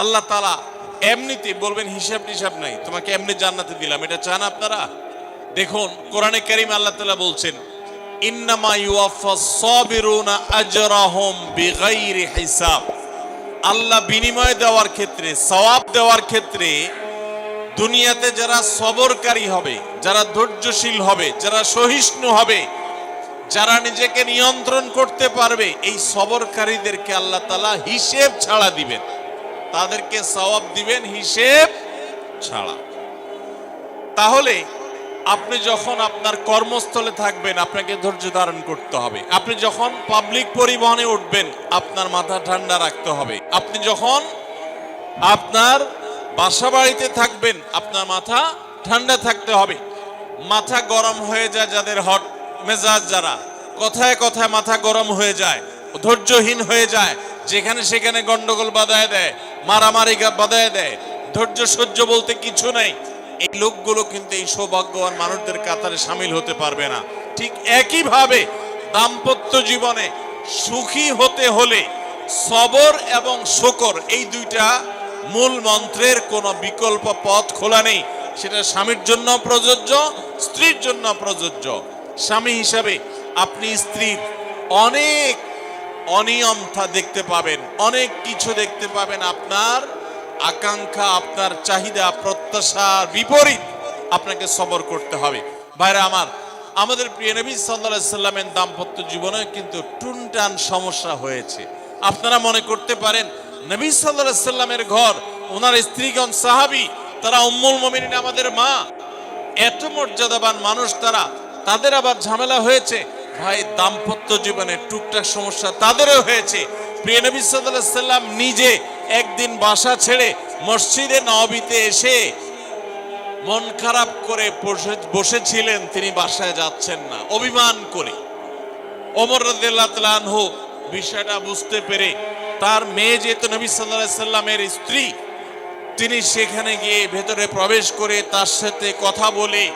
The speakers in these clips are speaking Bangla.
আল্লাহ তালা এমনিতে বলবেন, হিসাব টিসাব নাই, তোমাকে এমনি জান্নাতে দিলাম। এটা চান আপনারা? দেখুন, কোরআনে কারিম আল্লাহ তালা বলছেন, ইন্নামা ইউয়াফা সাবিরুনা আজরাহুম বিগাইরি হিসাব। আল্লাহ বিনিময় দেওয়ার ক্ষেত্রে, সওয়াব দেওয়ার ক্ষেত্রে দুনিয়াতে যারা সবরকারী হবে, যারা ধৈর্যশীল হবে, যারা সহিষ্ণু হবে, যারা নিজেকে নিয়ন্ত্রণ করতে পারবে, এই সবরকারীদেরকে আল্লাহ তালা হিসেব ছাড়া দিবেন। তাদেরকে সওয়াব দিবেন হিসেব ছাড়া। তাহলে আপনি যখন আপনার কর্মস্থলে থাকবেন, আপনাকে ধৈর্য ধারণ করতে হবে। আপনি যখন পাবলিক পরিবহনে উঠবেন, আপনার মাথা ঠান্ডা রাখতে হবে। আপনি যখন আপনার বাসা বাড়িতে থাকবেন, আপনার মাথা ঠান্ডা থাকতে হবে। মাথা গরম হয়ে যায় যাদের হট মেজাজ যারা, কথায় কথায় মাথা গরম হয়ে যায়, ধৈর্যহীন হয়ে যায়, যেখানে সেখানে গন্ডগোল বাধায় দেয় মারামারি বাধায় দেয়। ধৈর্য সহ্য বলতে কিছু নেই। এই লোকগুলো কিন্তু এই সৌভাগ্যবান মানুষদের কাতারে সামিল হতে পারবে না। ঠিক একইভাবে দাম্পত্য জীবনে সুখী হতে হলে সবর এবং শকর এই দুইটা মূল মন্ত্রের কোনো বিকল্প পথ খোলা নেই। সেটা স্বামীর জন্য প্রযোজ্য, স্ত্রীর জন্য প্রযোজ্য। স্বামী হিসাবে আপনি স্ত্রীর অনেক অনিয়ম থা দেখতে পাবেন, অনেক কিছু দেখতে পাবেন। আপনার আকাঙ্ক্ষা, আপনার চাহিদা, প্রত্যাশার বিপরীত আপনাকে সবর করতে হবে। ভাইরা আমার, আমাদের প্রিয় নবী সাল্লাহ সাল্লামের দাম্পত্য জীবনে কিন্তু টুনটান সমস্যা হয়েছে। আপনারা মনে করতে পারেন, নবী সাল্লাহ সাল্লামের ঘর, ওনার স্ত্রীগণ সাহাবি, তারা উম্মুল মমিনিন আমাদের মা। এত মর্যাদাবান মানুষ তারা, তাদের আবার ঝামেলা হয়েছে। ভাই, দাম্পত্য জীবনে টুকটাক সমস্যা তাদেরও হয়েছে। প্রিয় নবী সাল্লাম নিজে একদিন বাসা ছেড়ে মসজিদে নবীতে এসে মন খারাপ করে বসে- বসেছিলেন, তিনি বাসায় যাচ্ছেন না। অভিমান করে। ওমর রাদিয়াল্লাহু তাআলা বিষয়টা বুঝতে পেরে তার মেয়ে যেহেতু নবী আলাইহি সাল্লামের স্ত্রী, তিনি সেখানে গিয়ে ভেতরে প্রবেশ করে তার সাথে কথা বলে,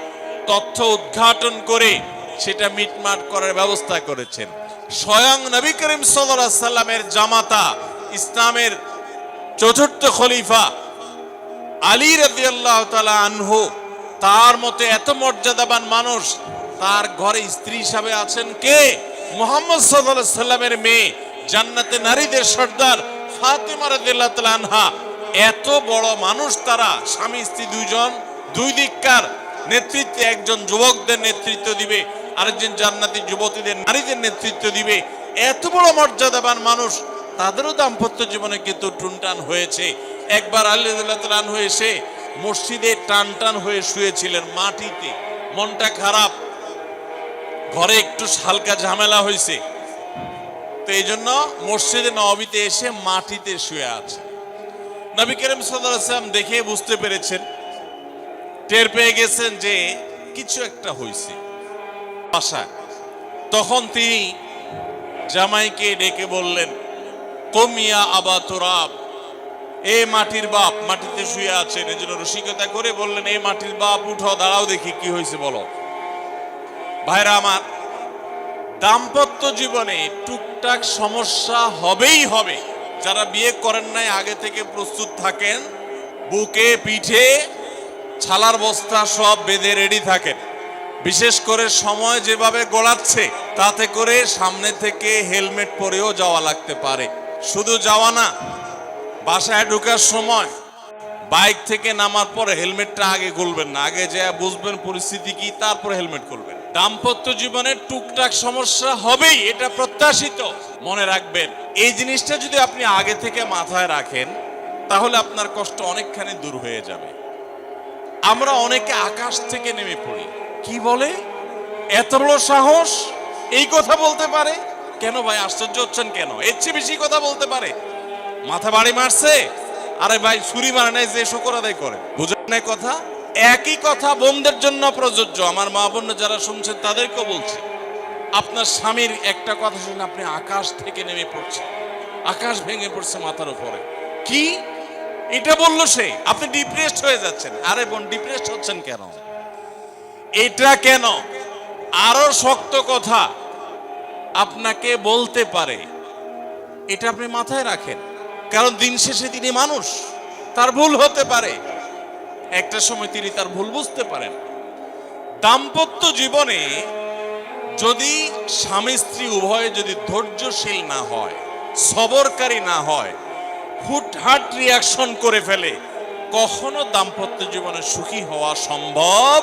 তথ্য উদ্ঘাটন করে সেটা মিটমাট করার ব্যবস্থা করেছেন। স্বয়ং নবী করিম সাল্লামের জামাতা, ইসলামের চতুর্থ খলিফা আলী রাদিয়াল্লাহু তাআলা আনহু, তার মতে এত মর্যাদাবান মানুষ, তার ঘরে স্ত্রী হিসাবে আছেন কে? মোহাম্মদ আলাইহি সাল্লামের মেয়ে, জান্নাতে নারীদের সর্দার ফাতেমা তাআলা আনহা। এত বড় মানুষ তারা, স্বামী, স্ত্রী দুইজন, দুই দিককার নেতৃত্বে একজন যুবকদের নেতৃত্ব দিবে। আরেকজন জান্নাতি যুবতীদের নারীদের নেতৃত্ব দিবে। এত বড় মর্যাদাবান মানুষ, তাদেরও দাম্পত্য জীবনে কিন্তু টুনটান হয়েছে। একবার আল্লাহ হয়ে এসে মসজিদে টান টান হয়ে শুয়েছিলেন মাটিতে। মনটা খারাপ। ঘরে একটু হালকা ঝামেলা হয়েছে। তো এই জন্য মসজিদে নবীতে এসে মাটিতে শুয়ে আছে। নবী করিম সাল্লাম দেখে বুঝতে পেরেছেন, টের পেয়ে গেছেন যে কিছু একটা হয়েছে। বাসায় তখন তিনি জামাইকে ডেকে বললেন, কমিয়া আবা তোরাব এ মাটির বাপ, মাটিতে শুয়ে আছেন এই জন্য রসিকতা করে বললেন এই মাটির বাপ, উঠো, দাঁড়াও দেখি, কি হয়েছে বলো? ভাইরা আমার, দাম্পত্য জীবনে টুকটাক সমস্যা হবেই হবে। যারা বিয়ে করেন নাই, আগে থেকে প্রস্তুত থাকেন, বুকে, পিঠে, ছালার বস্তা সব বেঁধে রেডি থাকেন। বিশেষ করে সময় যেভাবে গড়াচ্ছে তাতে করে সামনে থেকে হেলমেট পরেও যাওয়া লাগতে পারে। শুধু যাওয়া না, বাসায় ঢোকার সময় বাইক থেকে নামার পরে হেলমেটটা আগে খুলবেন না। আগে যা বুঝবেন পরিস্থিতি কি, তারপর হেলমেট খুলবেন। দাম্পত্য জীবনে টুকটাক সমস্যা হবেই, এটা প্রত্যাশিত। মনে রাখবেন, এই জিনিসটা যদি আপনি আগে থেকে মাথায় রাখেন, তাহলে আপনার কষ্ট অনেকখানি দূর হয়ে যাবে। আমরা অনেকে আকাশ থেকে নেমে পড়ি। কি বলে? এত বড় সাহস? এই কথা বলতে পারে? কেন ভাই, আশ্চর্য হচ্ছেন কেন? এর চেয়ে বেশি কথা বলতে পারে? মাথা বাড়ি মারছে? আরে ভাই, ছুরি মারে নাই যে শুকর আদায় করে। বুঝেন নাই কথা? একই কথা বোনদের জন্য প্রযোজ্য। আমার মা বোন যারা শুনছেন, তাদেরকেও বলছি। আপনার স্বামীর একটা কথা শুনে আপনি আকাশ থেকে নেমে পড়ছেন আকাশ ভেঙে পড়ছে মাথার উপরে। কি? এটা বলল সে। আপনি ডিপ্রেসড হয়ে যাচ্ছেন। আরে বোন ডিপ্রেসড হচ্ছেন কেন? এটা কেন? আরও শক্ত কথা আপনাকে বলতে পারে। এটা আপনি মাথায় রাখেন। কারণ দিন শেষে তিনি মানুষ। তার ভুল হতে পারে। একটা সময় তিনি তার ভুল বুঝতে পারেন। দাম্পত্য জীবনে যদি স্বামী স্ত্রী উভয়ে যদি ধৈর্যশীল না হয়, সবরকারী না হয়, হুটহাট রিয়াকশন করে ফেলে, কখনো দাম্পত্য জীবনে সুখী হওয়া সম্ভব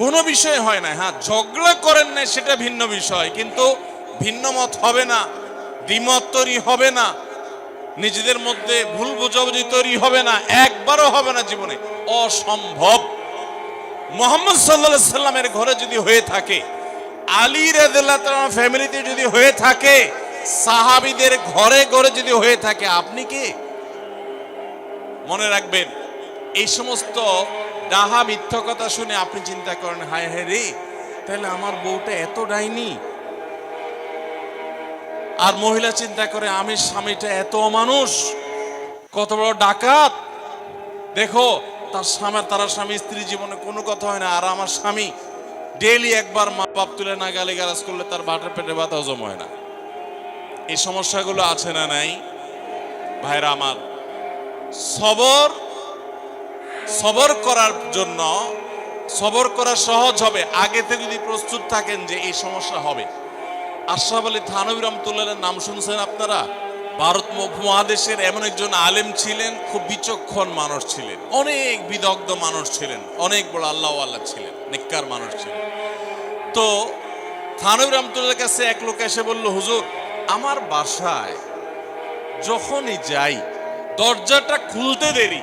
কোনো বিষয় হয় না। হ্যাঁ ঝগড়া করেন না, সেটা ভিন্ন বিষয়। কিন্তু ভিন্ন মত হবে না, দ্বিমত তৈরি হবে না, নিজেদের মধ্যে ভুল বোঝাবুঝি তৈরি হবে না, একবারও হবে না জীবনে। অসম্ভব। মোহাম্মদ সাল্লাহ সাল্লামের ঘরে যদি হয়ে থাকে, আলী রাদিল্লাহ ফ্যামিলিতে যদি হয়ে থাকে, সাহাবিদের ঘরে ঘরে যদি হয়ে থাকে, আপনি কি মনে রাখবেন, এই সমস্ত ডাহা মিথ্যা কথা শুনে আপনি চিন্তা করেন, হায় হায় রে, তাহলে আমার বউটা এত ডাইনি? আর মহিলা চিন্তা করে আমি স্বামীটা এত মানুষ কত বড় ডাকাত। দেখো, তার স্বামী তারা স্বামী স্ত্রী জীবনে কোনো কথা হয় না, আর আমার স্বামী ডেইলি একবার মা বাপ তুলে না গালি গালাজ করলে তার বাটের পেটে ব্যথা হজম হয় না। এই সমস্যাগুলো আছে না নাই? ভাইরা আমার, সবর সবর করার জন্য, সবর করা সহজ হবে। আগে থেকে যদি প্রস্তুত থাকেন যে এই সমস্যা হবে। আশরাফ আলী থানবী রহমতুল্লাহের নাম শুনছেন আপনারা? ভারত মহাদেশের এমন একজন আলেম ছিলেন, খুব বিচক্ষণ মানুষ ছিলেন। অনেক বিদগ্ধ মানুষ ছিলেন, অনেক বড় আল্লাহ আল্লাহ ছিলেন নিকার মানুষ ছিলেন। তো থানবী রহমতুল্লাহর কাছে এক লোক এসে বলল, হুজুর, আমার বাসায় যখনই যাই, দরজাটা খুলতে দেরি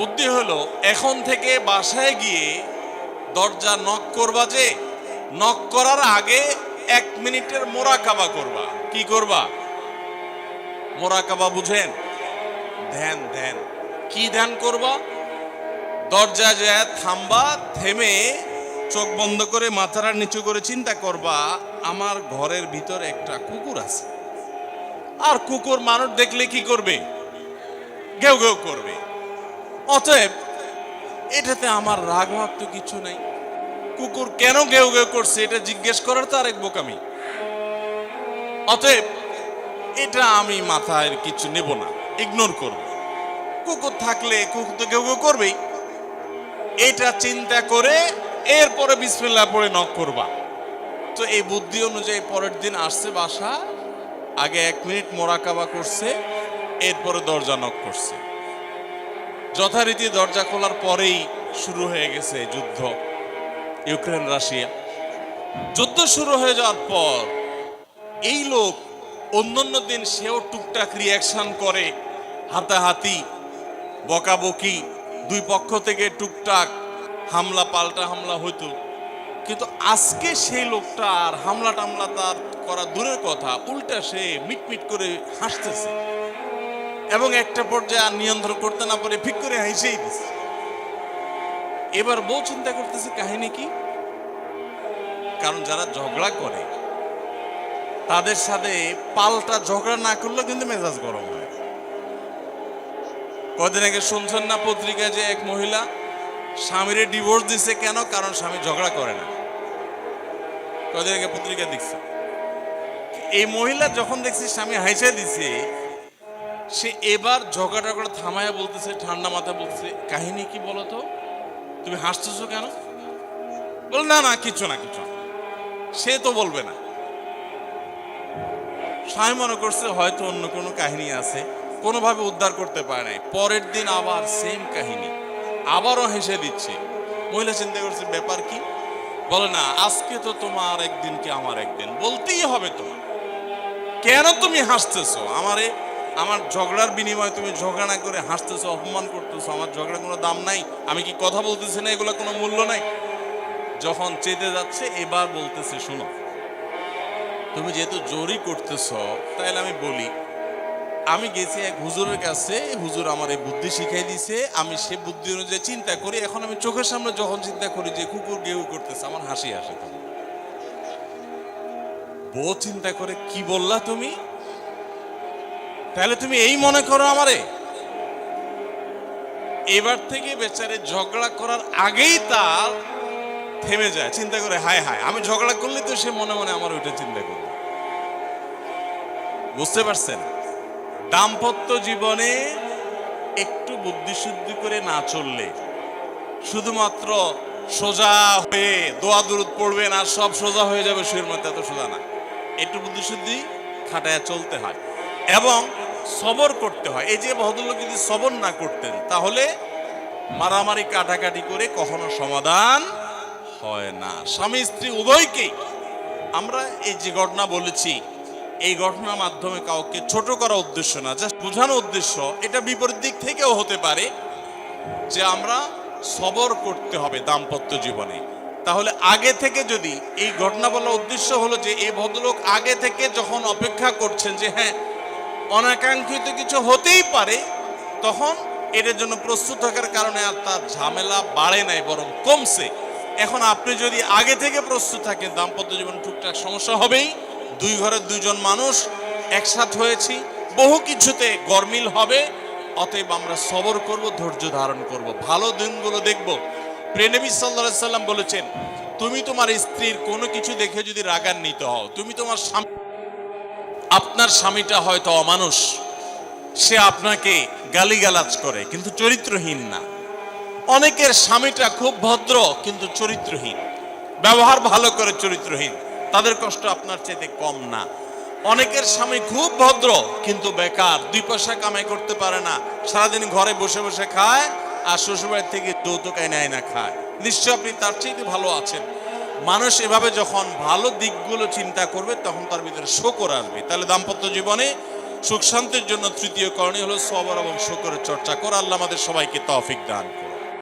বুদ্ধি হলো, এখন থেকে বাসায় গিয়ে দরজা নক করবা যে নক করার আগে এক মিনিটের মোরাকাবা করবা। কি করবা? মোরাকাবা বুঝেন? ধ্যান ধ্যান। কি ধ্যান করবা? দরজা যায় থামবা, থেমে চোখ বন্ধ করে মাথাটা নিচু করে চিন্তা করবা, আমার ঘরের ভিতরে একটা কুকুর আছে। আর কুকুর মানুষ দেখলে কি করবে? ঘেউ ঘেউ করবে। অতএব, এটাতে আমার রাগ ভাব তো কিছু নাই। কুকুর কেন ঘেউ ঘেউ করছে, এটা জিজ্ঞেস করার তো আরেক বোকামি। অতএব, এটা আমি মাথায় কিছু নেব না ইগনোর করব। কুকুর থাকলে কুকুর তো ঘেউ ঘেউ করবেই। এটা চিন্তা করে এরপরে বিসমিল্লাহ পড়ে নক করবা। তো এই বুদ্ধি অনুযায়ী পরের দিন আসছে বাসা, আগে এক মিনিট মোরাকাবা করছে, এরপরে দরজা নক করছে। যথারীতি দরজা খোলার পরেই শুরু হয়ে গেছে যুদ্ধ, ইউক্রেন, রাশিয়া। যুদ্ধ শুরু হয়ে যাওয়ার পর এই লোক অন্যান্য দিন সেও টুকটাক রিয়াকশন করে, হাতাহাতি, বকাবকি, দুই পক্ষ থেকে টুকটাক হামলা, পাল্টা হামলা হইতো। কিন্তু আজকে সেই লোকটা আর হামলা টামলা তার করা দূরের কথা, উল্টা সে মিটমিট করে হাসতেছে। এবং একটা পর্যায়ে আর নিয়ন্ত্রণ করতে না পারে ফিক করে হাসেই দিচ্ছে এবার বউ চিন্তা করতেছে, কাহিনী কি? কারণ যারা ঝগড়া করে, তাদের সাথে পাল্টা ঝগড়া না করলেও কিন্তু মেজাজ গরম হয়। কদিন আগে শুনছেন না পত্রিকায় যে এক মহিলা, স্বামীরে ডিভোর্স দিছে কেন? কারণ স্বামী ঝগড়া করে না। কদিন আগে পত্রিকা দেখছে। এই মহিলা যখন দেখছি, স্বামী হাইসা দিছে সে এবার ঝগড়া টগড়া থামায়া বলতেছে, ঠান্ডা মাথায় বলতেছে, কাহিনী কি বলো তো তুমি হাসতেছো কেন? বল, না না কিছু না কিছু। সে তো বলবে না। স্বামী মনে করছে হয়তো অন্য কোনো কাহিনী আছে, কোনোভাবে উদ্ধার করতে পারে নাই। পরের দিন আবার সেম কাহিনী, আবারও হেসে দিচ্ছে। মহিলা চিন্তা করছে, ব্যাপার কি? বলে, না, আজকে তো তোমার একদিন কি আমার একদিন? বলতেই হবে তোমার। কেন তুমি হাসতেছো? আমারে আমার ঝগড়ার বিনিময়ে তুমি ঝগড়া না করে হাসতেছো, অপমান করতেছো, আমার ঝগড়ার কোনো দাম নাই, আমি কি কথা বলতেছি না, এগুলো কোনো মূল্য নাই? যখন চেতে যাচ্ছে, এবার বলতেছে, শোনো, তুমি যেহেতু জোরই করতেছ, তাহলে আমি বলি, আমি গেছি এক হুজুরের কাছে, হুজুর আমার এই বুদ্ধি শিখাই দিছে, আমি সে বুদ্ধি অনুযায়ী চিন্তা করি, এখন আমি চোখের সামনে যখন চিন্তা করি যে কুকুর গেউ করতেছে, আমার হাসি তখন। বউ চিন্তা করে, কি বললা তুমি? তাহলে তুমি এই মনে করো আমারে? এবার থেকে বেচারে ঝগড়া করার আগেই তার থেমে যায়। চিন্তা করে, হায় হায়, আমি ঝগড়া করলে তো সে মনে মনে আমার ওইটা চিন্তা করবে। বুঝতে পারছেন? দাম্পত্য জীবনে একটু বুদ্ধিশুদ্ধি করে না চললে শুধুমাত্র সোজা হয়ে দোয়া দূরত পড়বেন আর সব সোজা হয়ে যাবে শুয়ের মধ্যে এত সোজা না। একটু বুদ্ধিশুদ্ধি খাটায় চলতে হয়। এবং সবর করতে হয়। এই যে ভদ্রলোক যদি সবর না করতেন, তাহলে মারামারি কাটাকাটি করে কখনো সমাধান হয় না। স্বামী স্ত্রী উভয়কেই আমরা এই যে ঘটনা বলেছি, এই ঘটনার মাধ্যমে কাউকে ছোট করা উদ্দেশ্য না, জাস্ট বোঝানো উদ্দেশ্য, এটা বিপরীত দিক থেকেও হতে পারে যে আমরা সবর করতে হবে দাম্পত্য জীবনে। তাহলে আগে থেকে যদি এই ঘটনা বলার উদ্দেশ্য হলো যে এই ভদ্রলোক আগে থেকে যখন অপেক্ষা করছেন যে হ্যাঁ অনাকাঙ্ক্ষিত কিছু হতেই পারে, তখন এটার জন্য প্রস্তুত থাকার কারণে আর তার ঝামেলা বাড়ে নাই, বরং কমছে। এখন আপনি যদি আগে থেকে প্রস্তুত থাকেন, দাম্পত্য জীবন টুকটাক সমস্যা হবেই। দুই ঘরের দুজন মানুষ একসাথ হয়েছি, বহু কিছুতে গরমিল হবে। অতএব আমরা সবর করব, ধৈর্য ধারণ করব। ভালো দিনগুলো দেখব। প্রেনবী সাল্লাহ সাল্লাম বলেছেন, তুমি তোমার স্ত্রীর কোনো কিছু দেখে যদি রাগান্বিত হও, তুমি তোমার স্বামী আপনার স্বামীটা হয়তো অমানুষ। সে আপনাকে গালিগালাজ করে, কিন্তু চরিত্রহীন না। অনেকের স্বামীটা খুব ভদ্র, কিন্তু চরিত্রহীন। ব্যবহার ভালো করে চরিত্রহীন। তাদের কষ্ট আপনার চাইতে কম না। অনেকের স্বামী খুব ভদ্র, কিন্তু বেকার। দুই পয়সা কামাই করতে পারে না। সারাদিন ঘরে বসে বসে খায়, আর শ্বশুরবাড়ি থেকে যৌতুক এনে আয়না খায়। নিশ্চয় আপনি তার চাইতে ভালো আছেন। মানুষ এভাবে যখন ভালো দিকগুলো চিন্তা করবে, তখন তার ভিতরে শোকর আসবে। তাহলে দাম্পত্য জীবনে সুখ শান্তির জন্য তৃতীয় করণীয় হলো সবর এবং শোকরের চর্চা করা। আল্লাহ আমাদের সবাইকে তফিক দান করুন।